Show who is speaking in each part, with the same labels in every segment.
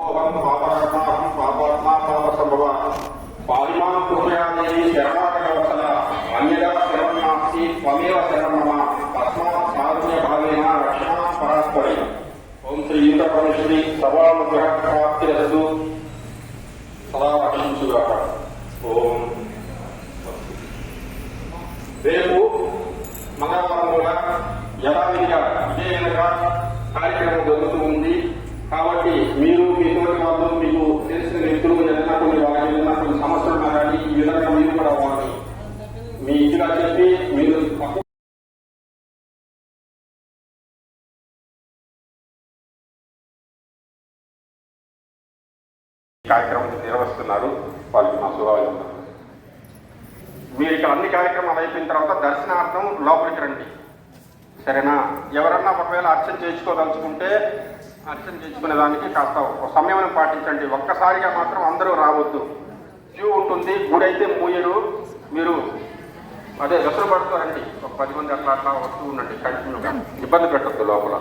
Speaker 1: ఓహం పాపకర్మాహం తస్మాత్ భావేన రక్షణ పరాస్పరి ఓం శ్రీ ఇంద్రపరమేశ్వరి సభానుగ్రహ సదా రక్షించుగాక ఓం రేపు మంగళవారం కూడా యథావిధిగా విజయనగర కార్యక్రమం జరుగుతూ ఉంది. కాబట్టి మీ నెరవేరుస్తున్నారు వాళ్ళకి మా శుభాలు మీరు ఇక్కడ అన్ని కార్యక్రమాలు అయిపోయిన తర్వాత దర్శనార్థం లోపలికి రండి. సరేనా? ఎవరన్నా ఒకవేళ అర్చన చేయించుకోదలుచుకుంటే అర్చన చేయించుకునే దానికి కాస్త ఒక సమయం పాటించండి. ఒక్కసారిగా మాత్రం అందరూ రావద్దు. క్యూ ఉంటుంది గుడి అయితే మూయరు మీరు అదే దసరు పడుతూ రండి. ఒక పది మంది అట్లా అట్లా వస్తూ ఉండండి. కంటిన్యూగా. ఇబ్బంది పెట్టద్దు లోపల.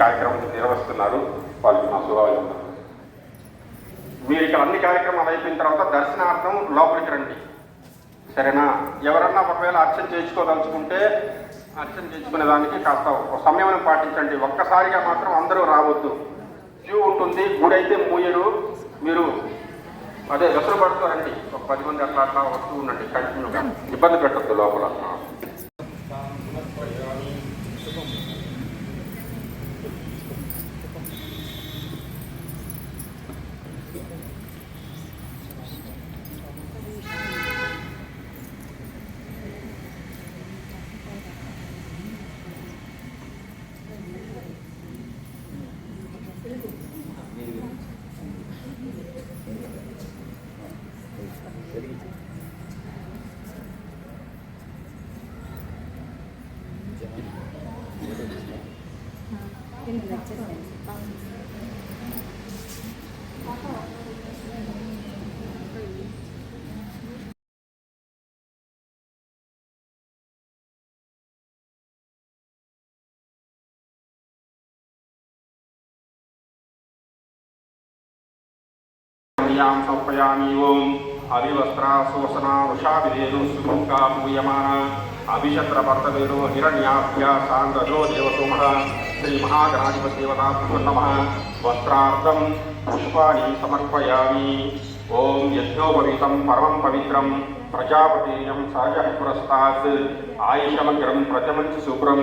Speaker 1: కార్యక్రమం నిర్వహిస్తున్నారు వాళ్ళకి మా శుభాభినందనలు మీరు ఇక్కడ అన్ని కార్యక్రమాలు అయిపోయిన తర్వాత దర్శనార్థం లోపలికి రండి. సరేనా? ఎవరన్నా ఒకవేళ అర్చన చేయించుకోదలుచుకుంటే అర్చన చేయించుకునే దానికి కాస్త ఒక సమయం పాటించండి. ఒక్కసారిగా మాత్రం అందరూ రావద్దు. క్యూ ఉంటుంది గుడి అయితే మూయరు మీరు అదే దసరు పడుతూ రండి. ఒక పది మంది అట్లా అట్లా వస్తూ ఉండండి కంటిన్యూగా. ఇబ్బంది పెట్టద్దు లోపల. యాం సమర్పయామి ఓం అవివస్త్రాశోసనా వృషావిధేను సుముఖా పూయమాన అభిషత్రపర్తవేను హిరణ్యాభ్య సాంగజో దేవసోమ శ్రీ మహాగణాధిపతి నమ వస్త్రార్థం పుష్పాణి సమర్పయామి ఓం యజ్ఞోపవీతం పరమం పవిత్రం प्रजापतीय सहजः पुरस्तात्। आयुषमग्रं प्रथमं च शुभ्रं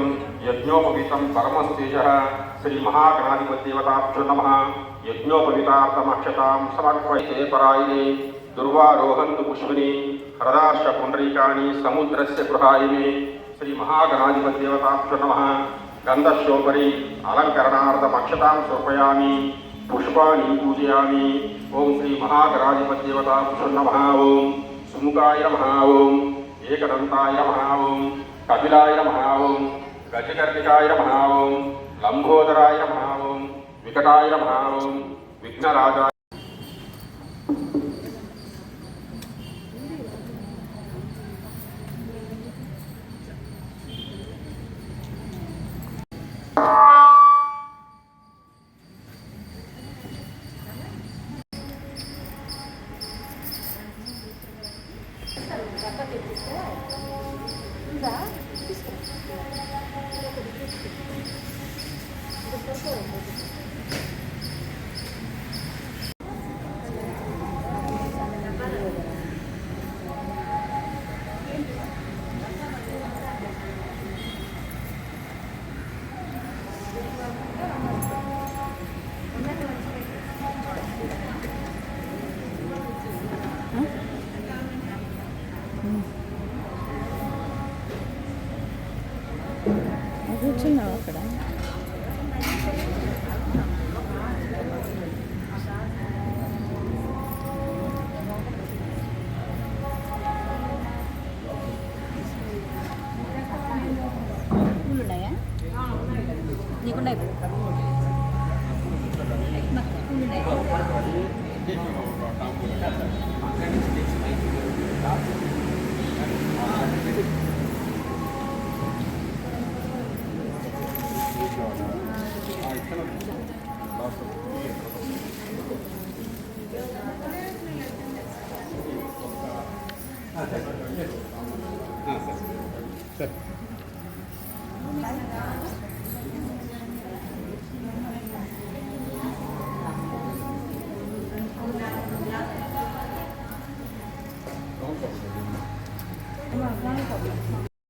Speaker 1: यज्ञोपवीतं नम श्रीमहागणाधिपतिदेवताभ्यो नमः। यज्ञोपवीतार्थमक्षतां समर्पयिते परायणे। दुर्वारोहन्तु पुष्पिणी समुद्र से समुद्रस्य गृहायिने। श्रीमहागणाधिपतिदेवताभ्यो नमः। गन्धस्योपरि अलङ्करणार्थमक्षतां समर्पयामि। पुष्पाणि पूजयामि। ओम श्री महागणाधिपतिवता नम। ओं మహాగణాధిపతి దేవతాభ్యో సుముఖాయ నమ ఏకదంతాయ నమ కపిలాయ నమ గజకర్ణికాయ నమ లంబోదరాయ నమ వికటాయ నమ విఘ్నరాజాయ Acabei de. Não dá? Desculpa.
Speaker 2: కూర్చున్నావు అక్కడ పూలు ఉన్నాయా నీకున్నాయి నాకు పూలు ఉన్నాయి that